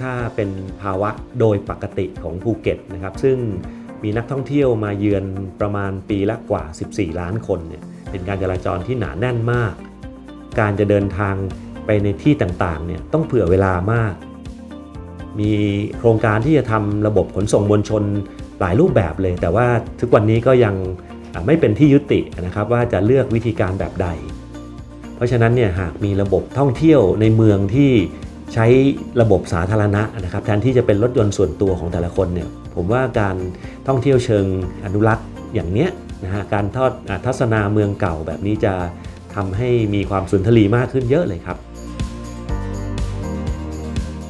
ถ้าเป็นภาวะโดยปกติของภูเก็ตนะครับ ซึ่งมีนักท่องเที่ยวมาเยือนประมาณปีละกว่า 14 ล้านคนเนี่ยเป็นการจราจรที่หนาแน่นมาก การจะเดินทางไปในที่ต่างๆเนี่ยต้องเผื่อเวลามาก มีโครงการที่จะทำระบบขนส่งมวลชนหลายรูปแบบเลย แต่ว่าทุกวันนี้ก็ยังไม่เป็นที่ยุตินะครับว่าจะเลือกวิธีการแบบใด เพราะฉะนั้นเนี่ยหากมีระบบท่องเที่ยวในเมืองที่ ใช้ระบบสาธารณะนะครับแทนที่จะเป็นรถยนต์ส่วนตัวของแต่ละคนเนี่ยผมว่าการท่องเที่ยวเชิงอนุรักษ์อย่างเนี้ยนะฮะการทอดทัศนาเมืองเก่าแบบนี้จะทำให้มีความสุนทรีมากขึ้นเยอะเลยครับ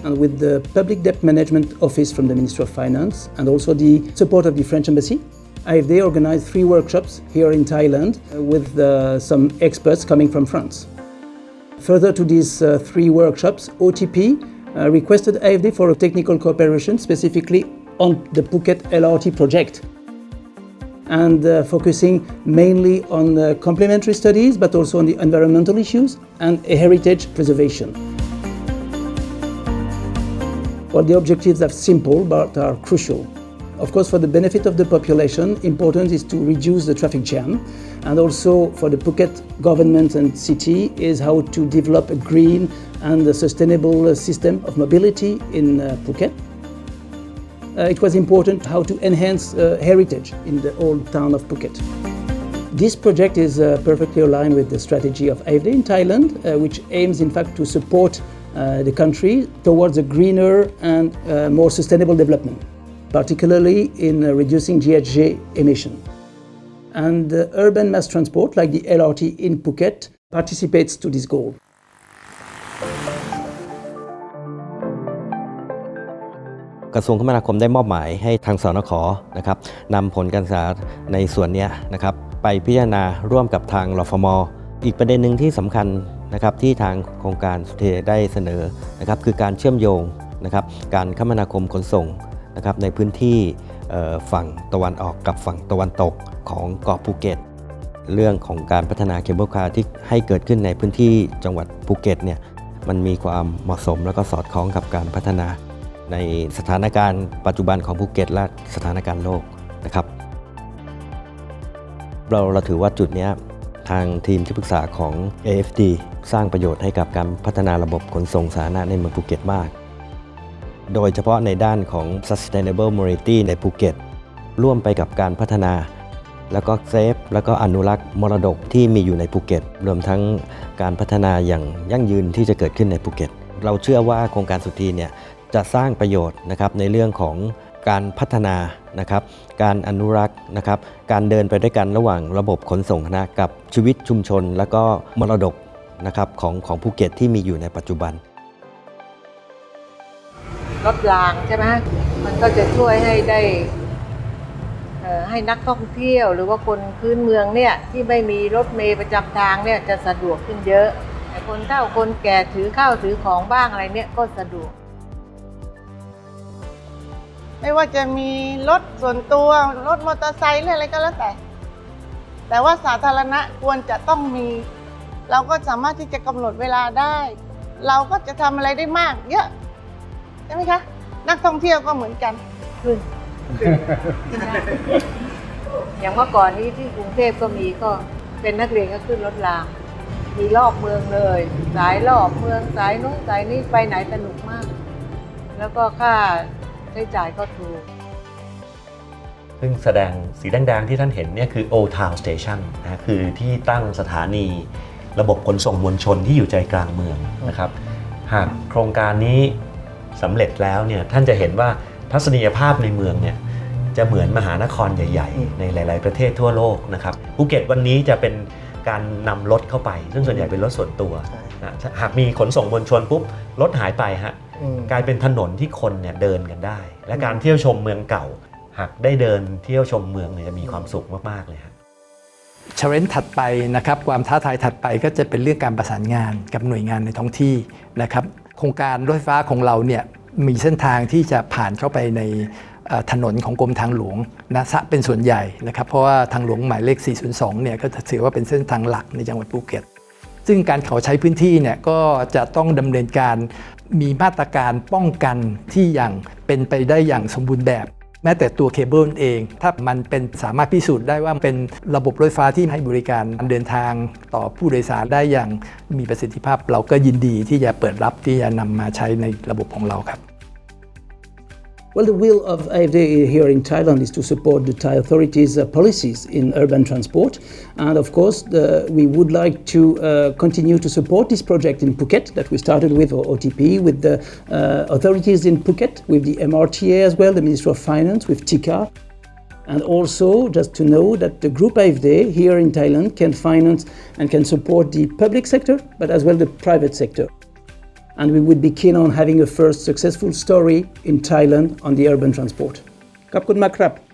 and with the Public Debt Management Office from the Ministry of Finance and also the support of the French Embassy. AFD organized three workshops here in Thailand with uh, some experts coming from France. Further to these uh, three workshops, OTP uh, requested AFD for a technical cooperation specifically on the Phuket LRT project and uh, focusing mainly on uh, complementary studies but also on the environmental issues and heritage preservation. Well, the objectives are simple but are crucial. Of course, for the benefit of the population, important is to reduce the traffic jam, and also for the Phuket government and city is how to develop a green and a sustainable system of mobility in uh, Phuket. Uh, it was important how to enhance uh, heritage in the old town of Phuket. This project is uh, perfectly aligned with the strategy of AFD in Thailand, uh, which aims, in fact, to support uh, the country towards a greener and more sustainable development, particularly in uh, reducing GHG emission. And uh, urban mass transport, like the LRT in Phuket, participates to this goal. กระทรวงคมนาคมได้มอบหมายให้ทางสนขนะครับนำผลการศึกษาในส่วนนี้นะครับไปพิจารณาร่วมกับทางรฟม อีกประเด็นหนึ่งที่สำคัญนะครับที่ทางโครงการสุเทได้เสนอนะครับคือการเชื่อมโยงนะครับการคมนาคมขนส่ง นะครับในพื้นที่ฝั่งตะวันออกกับฝั่งตะวันตกของเกาะภูเก็ต เรื่องของการพัฒนาเคเบิลคาร์ที่ให้เกิดขึ้นในพื้นที่จังหวัดภูเก็ตเนี่ยมันมีความเหมาะสมแล้วก็สอดคล้องกับการพัฒนา ในสถานการณ์ปัจจุบันของภูเก็ตและสถานการณ์โลกนะครับ เราเราถือว่าจุดนี้ทางทีมที่ปรึกษาของ AFD สร้างประโยชน์ให้กับการพัฒนาระบบขนส่งสาธารณะในเมืองภูเก็ตมาก โดยเฉพาะในด้านของ Sustainable Mobility ในภูเก็ต ร่วมไปกับการพัฒนา แล้วก็เซฟ แล้วก็อนุรักษ์มรดกที่มีอยู่ในภูเก็ต รวมทั้งการพัฒนาอย่างยั่งยืนที่จะเกิดขึ้นในภูเก็ต เราเชื่อว่าโครงการสุทีเนี่ยจะสร้างประโยชน์นะครับในเรื่องของการพัฒนานะครับการอนุรักษ์นะครับการเดินไปด้วยกันระหว่างระบบขนส่งนะกับชีวิตชุมชน แล้วก็มรดกนะครับของของภูเก็ตที่มีอยู่ในปัจจุบัน รถรางใช่ไหมมันก็จะช่วยให้ได้ให้นักท่องเที่ยว หรือว่าคนพื้นเมืองเนี่ยที่ไม่มีรถเมล์ประจำทางเนี่ยจะสะดวกขึ้นเยอะแต่คนเฒ่าคนแก่ถือข้าวถือของบ้างอะไรเนี่ยก็สะดวก ไม่ว่าจะมีรถส่วนตัวรถมอเตอร์ไซค์หรืออะไรก็แล้วแต่ แต่ว่าสาธารณะควรจะต้องมี เราก็สามารถที่จะกำหนดเวลาได้ เราก็จะทำอะไรได้มากเยอะ ช่ไหมคะ นักท่องเที่ยวก็เหมือนกันขึ้นอย่างเมื่อก่อนนี้ที่กรุงเทพก็มีก็เป็นนักเรียนก็ขึ้นรถราง มีรอบเมืองเลย สายรอบเมืองสายนู้นสายนี้ไปไหนสนุกมาก แล้วก็ค่าใช้จ่ายก็ถูกซึ่งแสดงสีแดงๆที่ท่านเห็นเนี่ยคือ Old Town Station นะฮะคือที่ตั้งสถานีระบบขนส่งมวลชนที่อยู่ใจกลางเมืองนะครับ หากโครงการนี้ สำเร็จแล้วเนี่ยท่านจะเห็นว่าทัศนียภาพในเมืองเนี่ยจะเหมือนมหานครใหญ่ ๆ ในหลาย ๆ ประเทศทั่วโลกนะครับภูเก็ตวันนี้จะเป็นการนำรถเข้าไป ซึ่งส่วนใหญ่เป็นรถส่วนตัวนะหากมีขนส่งมวลชนปุ๊บรถหายไปฮะกลายเป็นถนนที่คนเนี่ยเดินกันได้ และการเที่ยวชมเมืองเก่า หากได้เดินเที่ยวชมเมืองเนี่ยจะมีความสุขมากๆเลยครับช l เลนถัดไปนะครับความท้าทายถัดไปก็จะเป็นเรื่องการประสานงานกับหน่วยงานในท้องที่นะครับ โครงการรถไฟฟ้าของเราเนี่ยมีเส้นทางที่จะผ่านเข้าไปในถนนของกรมทางหลวงนะซะเป็นส่วนใหญ่นะครับ เพราะว่าทางหลวงหมายเลข 402 เนี่ยก็ถือว่าเป็นเส้นทางหลักในจังหวัดภูเก็ต ซึ่งการเขาใช้พื้นที่เนี่ยก็จะต้องดำเนินการมีมาตรการป้องกันที่อย่างเป็นไปได้อย่างสมบูรณ์แบบ แม้แต่ตัวเคเบิลเอง ถ้ามันเป็นสามารถพิสูจน์ได้ว่าเป็นระบบรถไฟฟ้าที่ให้บริการการเดินทางต่อผู้โดยสารได้อย่างมีประสิทธิภาพ เราก็ยินดีที่จะเปิดรับที่จะนำมาใช้ในระบบของเราครับ Well, the will of AFD here in Thailand is to support the Thai authorities' uh, policies in urban transport. And of course, the, we would like to uh, continue to support this project in Phuket that we started with, or OTP, with the uh, authorities in Phuket, with the MRTA as well, the Ministry of Finance, with TICA. And also, just to know that the Group AFD here in Thailand can finance and can support the public sector, but as well the private sector and we would be keen on having a first successful story in Thailand on the urban transport. ขอ